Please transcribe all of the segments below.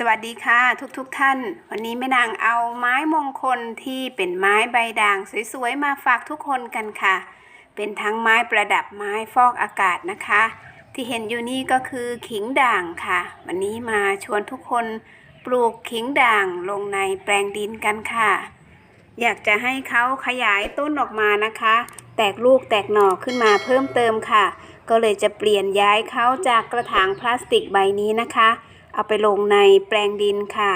สวัสดีค่ะทุกๆทท่าน วันนี้แม่นางเอาไม้มงคลที่เป็นไม้ใบด่างสวยๆมาฝากทุกคนกันค่ะ เป็นทั้งไม้ประดับไม้ฟอกอากาศนะคะ ที่เห็นอยู่นี่ก็คือขิงด่างค่ะ วันนี้มาชวนทุกคนปลูกขิงด่างลงในแปลงดินกันค่ะ อยากจะให้เขาขยายต้นออกมานะคะ แตกลูกแตกหน่อขึ้นมาเพิ่มเติมค่ะ ก็เลยจะเปลี่ยนย้ายเขาจากกระถางพลาสติกใบนี้นะคะ เอาไปลงในแปลงดินค่ะ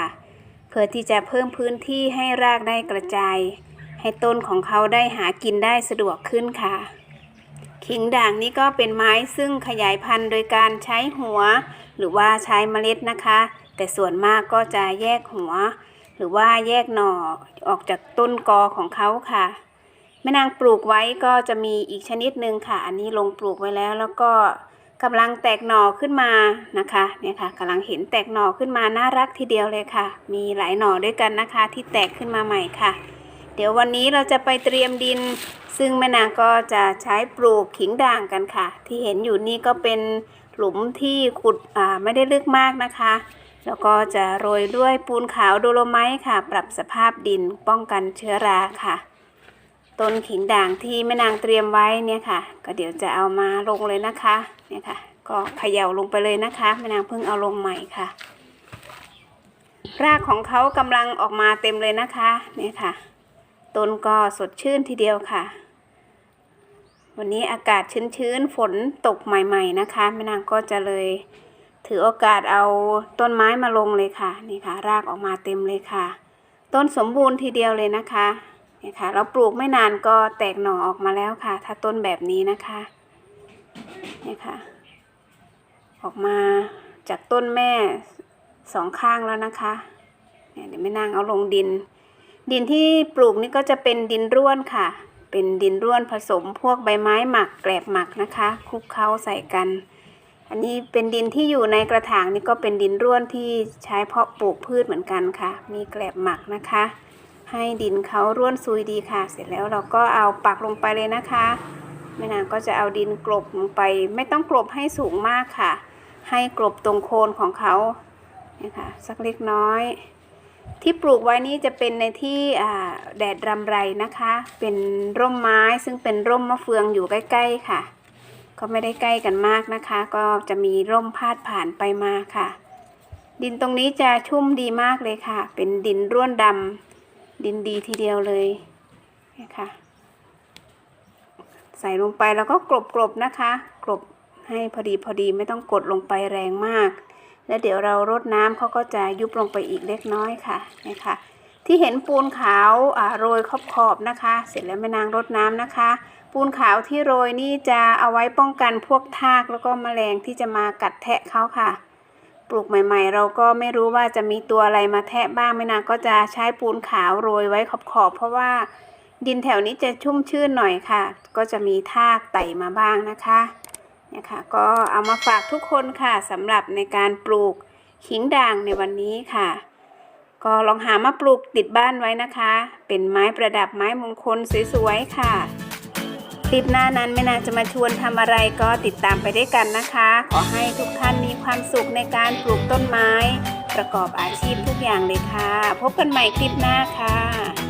เพื่อที่จะเพิ่มพื้นที่ให้รากได้กระจาย ให้ต้นของเขาได้หากินได้สะดวกขึ้นค่ะ ขิงด่างนี้ก็เป็นไม้ซึ่งขยายพันธุ์โดยการใช้หัว หรือว่าใช้เมล็ดนะคะ แต่ส่วนมากก็จะแยกหัว หรือว่าแยกหน่อออกจากต้นกอของเขาค่ะแม่นางปลูกไว้ก็จะมีอีกชนิดหนึ่งค่ะ อันนี้ลงปลูกไว้แล้วแล้วก็ กำลังแตกหน่อขึ้นมานะคะเนี่ยค่ะกำลังเห็นแตกหน่อขึ้นมาน่ารักทีเดียวเลยค่ะ มีหลายหน่อด้วยกันนะคะ ที่แตกขึ้นมาใหม่ค่ะ เดี๋ยววันนี้เราจะไปเตรียมดิน ซึ่งแม่นางก็จะใช้ปลูกขิงด่างกันค่ะ ที่เห็นอยู่นี่ก็เป็นหลุมที่ขุดอ่าไม่ได้ลึกมากนะคะ แล้วก็จะโรยด้วยปูนขาวโดโลไมต์ค่ะ ปรับสภาพดินป้องกันเชื้อราค่ะต้นขิงด่างที่แม่นางเตรียมไว้เนี่ยค่ะ ก็เดี๋ยวจะเอามาลงเลยนะคะ เนี่ยค่ะ ก็เขย่าลงไปเลยนะคะแม่นางเพิ่งเอาลงใหม่ค่ะ รากของเขากำลังออกมาเต็มเลยนะคะ เนี่ยค่ะ ต้นก็สดชื่นทีเดียวค่ะ วันนี้อากาศชื้นๆฝนตกใหม่ ๆนะคะแม่นางก็จะเลย ถือโอกาสเอาต้นไม้มาลงเลยค่ะนี่ค่ะ รากออกมาเต็มเลยค่ะ ต้นสมบูรณ์ทีเดียวเลยนะคะนี่ค่ะ เราปลูกไม่นานก็แตกหน่อออกมาแล้วค่ะ ถ้าต้นแบบนี้นะคะ นี่ค่ะ ออกมาจากต้นแม่สองข้างแล้วนะคะเนี่ยเดี๋ยวแม่นางเอาลงดิน ดินที่ปลูกนี่ก็จะเป็นดินร่วนค่ะ เป็นดินร่วนผสมพวกใบไม้หมักแกลบหมักนะคะคลุกเคล้าใส่กัน อันนี้เป็นดินที่อยู่ในกระถางนี่ก็เป็นดินร่วนที่ใช้เพาะปลูกพืชเหมือนกันค่ะ มีแกลบหมักนะคะ ให้ดินเขาร่วนซุยดีค่ะ เสร็จแล้วเราก็เอาปักลงไปเลยนะคะ แม่นางก็จะเอาดินกลบลงไป ไม่ต้องกลบให้สูงมากค่ะ ให้กลบตรงโคนของเขาเนี่ยค่ะสักเล็กน้อย ที่ปลูกไว้นี้จะเป็นในที่แดดรำไรนะคะ เป็นร่มไม้ซึ่งเป็นร่มมะเฟืองอยู่ใกล้ ๆ ค่ะ ก็ไม่ได้ใกล้กันมากนะคะ ก็จะมีร่มพาดผ่านไปมาค่ะ ดินตรงนี้จะชุ่มดีมากเลยค่ะ เป็นดินร่วนดำดินดีทีเดียวเลยนี่ค่ะ ใส่ลงไปแล้วก็กลบๆนะคะ กลบให้พอดีพอดีไม่ต้องกดลงไปแรงมาก แล้วเดี๋ยวเรารดน้ำเขาก็จะยุบลงไปอีกเล็กน้อยค่ะนี่ค่ะ ที่เห็นปูนขาวอ่าโรยขอบๆนะคะ เสร็จแล้วแม่นางรดน้ำนะคะ ปูนขาวที่โรยนี่จะเอาไว้ป้องกันพวกทากแล้วก็แมลงที่จะมากัดแทะเขาค่ะปลูกใหม่ๆ เราก็ไม่รู้ว่าจะมีตัวอะไรมาแทะบ้างแม่นางก็จะใช้ปูนขาวโรยไว้ขอบๆเพราะว่า ดินแถวนี้จะชุ่มชื่นหน่อยค่ะ ก็จะมีทากไต่มาบ้างนะคะเนี่ยค่ะก็เอามาฝากทุกคนค่ะสำหรับในการปลูกขิงด่างในวันนี้ค่ะ ก็ลองหามาปลูกติดบ้านไว้นะคะ เป็นไม้ประดับไม้มงคลสวยๆค่ะคลิปหน้านั้นแม่นางจะมาชวนทำอะไรก็ติดตามไปด้วยกันนะคะ ขอให้ทุกท่านมีความสุขในการปลูกต้นไม้ ประกอบอาชีพทุกอย่างเลยค่ะ พบกันใหม่คลิปหน้าค่ะ